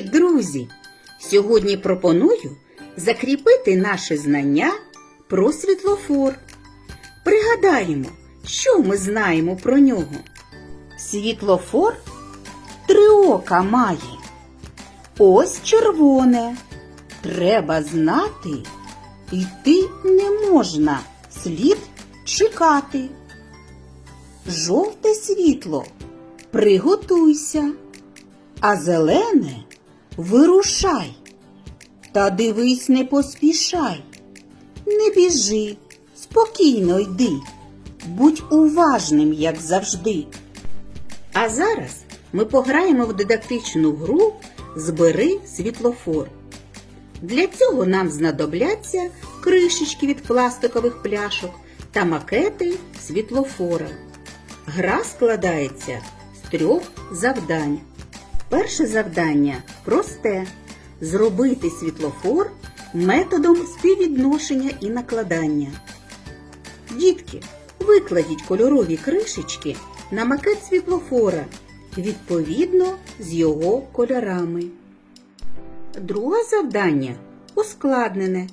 Друзі! Сьогодні пропоную закріпити наше знання про світлофор. Пригадаємо, що ми знаємо про нього. Світлофор три ока має. Ось червоне. Треба знати, йти не можна, слід чекати. Жовте світло, приготуйся, а зелене вирушай. Та дивись, не поспішай. Не біжи, спокійно йди, будь уважним, як завжди. А зараз ми пограємо в дидактичну гру Збери світлофор. Для цього нам знадобляться кришечки від пластикових пляшок та макети світлофора. Гра складається з трьох завдань. Перше завдання просте зробити світлофор методом співвідношення і накладання. Дітки, викладіть кольорові кришечки на макет світлофора відповідно з його кольорами. Друге завдання ускладнене.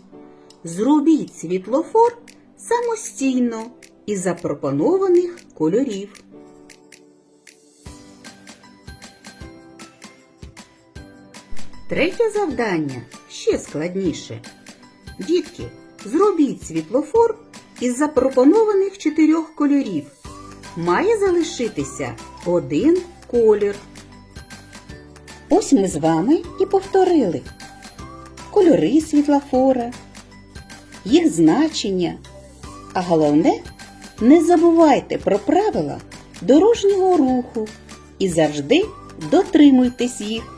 Зробіть світлофор самостійно із запропонованих кольорів. Третє завдання ще складніше. Дітки, зробіть світлофор із запропонованих чотирьох кольорів. Має залишитися один колір. Ось ми з вами і повторили кольори світлофора, їх значення. А головне, не забувайте про правила дорожнього руху і завжди дотримуйтесь їх.